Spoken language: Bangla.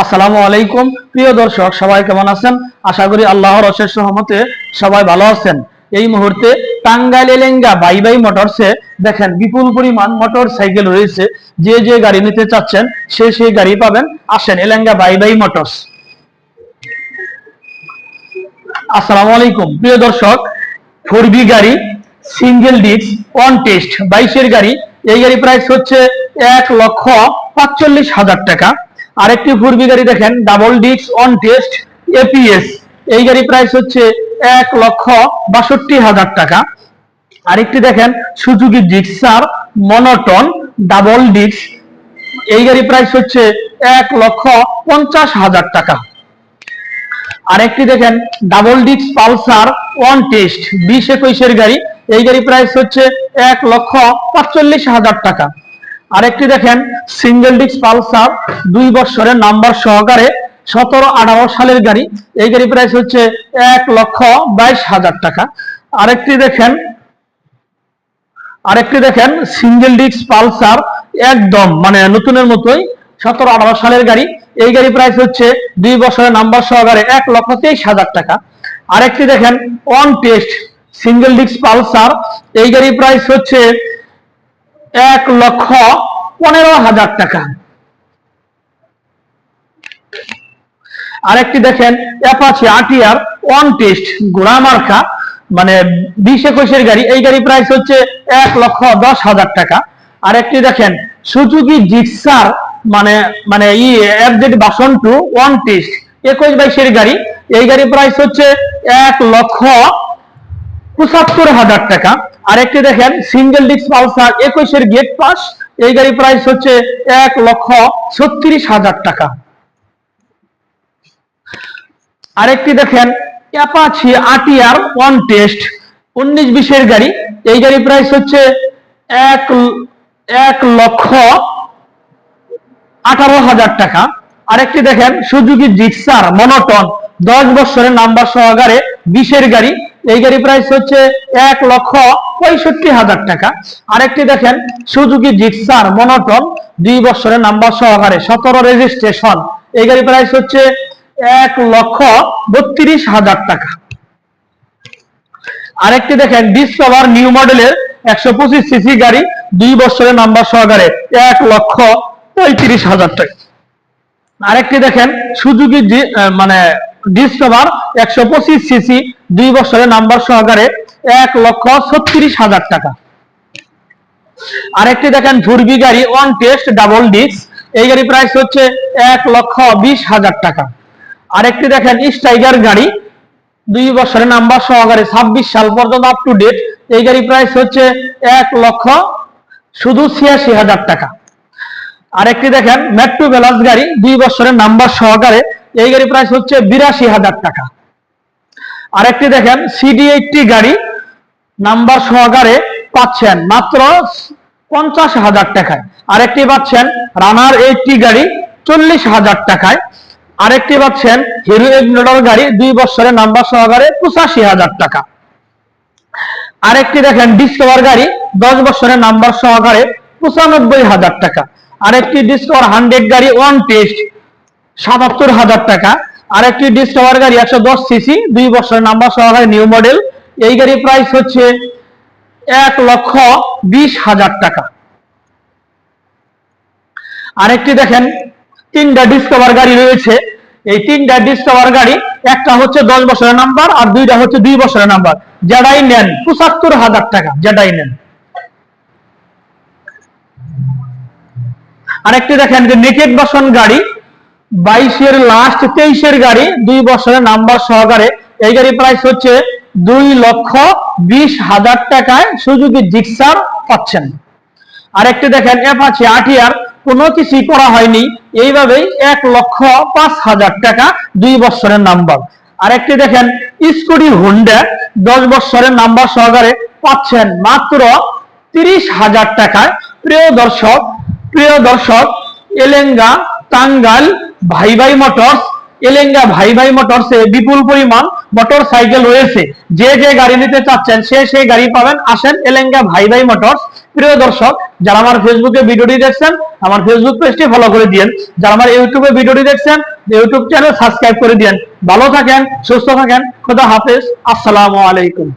আসসালামু আলাইকুম। প্রিয় দর্শক, সবাই কেমন আছেন? আশা করি আল্লাহর অশেষ রহমতে সবাই ভালো আছেন। এই মুহূর্তে টাঙ্গাইল এলেঙ্গা বাই বাই মোটরসে দেখেন বিপুল পরিমাণ মোটর সাইকেল রয়েছে। যে যে গাড়ি নিতে চাচ্ছেন, সে সেই গাড়ি পাবেন। আসেন এলেঙ্গা বাই বাই মোটরস। আসসালামু আলাইকুম। প্রিয় দর্শক ফোর বি গাড়ি, সিঙ্গেল ডিস্ক অন টেস্ট, বাইশের গাড়ি। এই গাড়ি প্রাইস হচ্ছে এক লক্ষ পাঁচচল্লিশ হাজার টাকা। আরেকটি ফোর বি গাড়ি দেখেন double disc on test ABS এই গাড়ি প্রাইস হচ্ছে এক লক্ষ বাষট্টি হাজার টাকা। আরেকটি দেখেন, Suzuki Gixxer monotone double disc এই গাড়ি প্রাইস হচ্ছে এক লক্ষ পঞ্চাশ হাজার টাকা। আরেকটি দেখেন double disc Pulsar one test বিশ একুশের গাড়ি। এই গাড়ি প্রাইস হচ্ছে এক লক্ষ পাঁচচল্লিশ হাজার টাকা। আরেকটি দেখেন সিঙ্গেল ডিস্ক পালসার দুই বছরের নাম্বার সহকারে সতেরো, আঠারো সালের গাড়ি। এই গাড়ি প্রাইস হচ্ছে এক লক্ষ বাইশ হাজার টাকা। আরেকটি দেখেন আরেকটি দেখেন সিঙ্গেল ডিস্ক পালসার একদম মানে নতুনের মতোই সতেরো, আঠারো সালের গাড়ি। এই গাড়ি প্রাইস হচ্ছে দুই বছরের নাম্বার সহকারে এক লক্ষ তেইশ হাজার টাকা। আরেকটি দেখেন on test single disc Pulsar এই গাড়ি প্রাইস হচ্ছে এক লক্ষ পনেরো হাজার টাকা। আরেকটি দেখেন অ্যাপাচি আটিয়ার ওয়ান টেস্ট ঘোড়া মার্কা মানে বিশ একুশের গাড়ি, এই গাড়ি প্রাইস হচ্ছে এক লক্ষ দশ হাজার টাকা। আরেকটি দেখেন সুজুকি জিক্সার মানে মানে ই এফজেড বাসন টু ওয়ান টেস্ট একুশ বাইশের গাড়ি, এই গাড়ি প্রাইস হচ্ছে এক লক্ষ পঁচাত্তর হাজার টাকা। আরেকটি দেখেন সিঙ্গেল ডিস্ক পালসার একুশের গেট পাস এই গাড়ি প্রাইস হচ্ছে এক লক্ষ ছত্রিশ হাজার টাকা। আরেকটি দেখেন অ্যাপাচি আটিয়ার ওয়ান টেস্ট উনিশ বিশের গাড়ি। এই গাড়ি প্রাইস হচ্ছে এক এক লক্ষ আঠারো হাজার টাকা। আরেকটি দেখেন সুজুকি জিক্সার মনোটন দশ বছরের নাম্বার সহকারে বিশের গাড়ি। এই গাড়ি প্রাইস হচ্ছে এক লক্ষ পঁয়ষট্টি হাজার টাকা। আরেকটি দেখেন, সুজুকি জিক্সার মনোটন, দুই বছরের নাম্বার সহকারে সতেরো রেজিস্ট্রেশন। এই গাড়ি প্রাইস হচ্ছে এক লক্ষ বত্রিশ হাজার টাকা। আরেকটি দেখেন ডিসকভার নিউ মডেলের একশো পঁচিশ সিসি গাড়ি, দুই বছরের নাম্বার সহকারে এক লক্ষ পঁয়ত্রিশ হাজার টাকা। আরেকটি দেখেন, সুজুকি মানে ডিসকভার একশো পঁচিশ সিসি দুই বছরের নাম্বার সহকারে এক লক্ষ ছত্রিশ হাজার টাকা। আরেকটি দেখেন ফুরবি গাড়ি ওয়ান টেস্ট ডাবল ডিস্ক এই গাড়ি প্রাইস হচ্ছে এক লক্ষ বিশ হাজার টাকা। আরেকটি দেখেন স্টাইগার গাড়ি। দুই বছরের নাম্বার সহকারে ছাব্বিশ সাল পর্যন্ত আপ টু ডেট এই গাড়ি প্রাইস হচ্ছে এক লক্ষ, শুধু ছিয়াশি হাজার টাকা। আরেকটি দেখেন মেট্রো বেলাস গাড়ি। দুই বছরের নাম্বার সহকারে এই গাড়ি প্রাইস হচ্ছে বিরাশি হাজার টাকা। আরেকটি দেখেন সিডি এইটটি গাড়ি। নাম্বার সহকারে পাচ্ছেন মাত্র পঞ্চাশ হাজার টাকায়। আরেকটি পাচ্ছেন রানার এইটটি গাড়ি চল্লিশ হাজার টাকায়। আরেকটি পাচ্ছেন হিরো ইগনোডর গাড়ি দুই বছরের নাম্বার সহকারে পঁচাশি হাজার টাকা। আরেকটি দেখেন ডিসকভার গাড়ি দশ বছরের নাম্বার সহকারে পঁচানব্বই হাজার টাকা। আরেকটি ডিসকভার হান্ড্রেড গাড়ি ওয়ান টেস্ট সাতাত্তর হাজার টাকা। আরেকটি ডিসকভার গাড়ি একশো দশ সিসি, দুই বছরের নাম্বার সহকারে নিউ মডেল এই গাড়ির প্রাইস হচ্ছে এক লক্ষ বিশ হাজার টাকা। আরেকটি দেখেন, তিনটা ডিসকভার গাড়ি রয়েছে। এই তিনটা ডিসকভার গাড়ি, একটা হচ্ছে দশ বছরের নাম্বার আর দুইটা হচ্ছে দুই বছরের নাম্বার যেটাই নেন, পঁচাত্তর হাজার টাকা যেটাই নেন। আরেকটি দেখেন যে নেকেট বাসন গাড়ি, বাইশের লাস্ট তেইশের গাড়ি, দুই বছরের নাম্বার সহকারে এই গাড়ি প্রাইস হচ্ছে দুই লক্ষ বিশ হাজার টাকায় সুযোগী জিক্সার পাচ্ছেন। আরেকটি দেখেন অ্যাপাচি আটিয়ার কোনো কিছুই করা হয়নি। এইভাবেই এক লক্ষ পাঁচ হাজার টাকা দুই বছরের নাম্বার আরেকটি দেখেন স্কুটি হুন্ডা দশ বছরের নাম্বার সহকারে পাচ্ছেন মাত্র তিরিশ হাজার টাকায়। প্রিয় দর্শক প্রিয় দর্শক, এলেঙ্গা, টাঙ্গাইল ভাই ভাই মোটরস এলেঙ্গা ভাই ভাই মোটরসে বিপুল পরিমাণ মোটর সাইকেল রয়েছে। যে যে গাড়ি নিতে চাচ্ছেন, সে সেই গাড়ি পাবেন। আসেন এলেঙ্গা ভাই ভাই মোটরস। প্রিয় দর্শক, যারা আমার ফেসবুকে ভিডিওটি দেখছেন, আমার ফেসবুক পেজটি ফলো করে দিয়েন। যারা আমার ইউটিউবে ভিডিওটি দেখছেন ইউটিউব চ্যানেল সাবস্ক্রাইব করে দিয়েন। ভালো থাকেন, সুস্থ থাকেন। খোদা হাফেজ। আসসালামু আলাইকুম।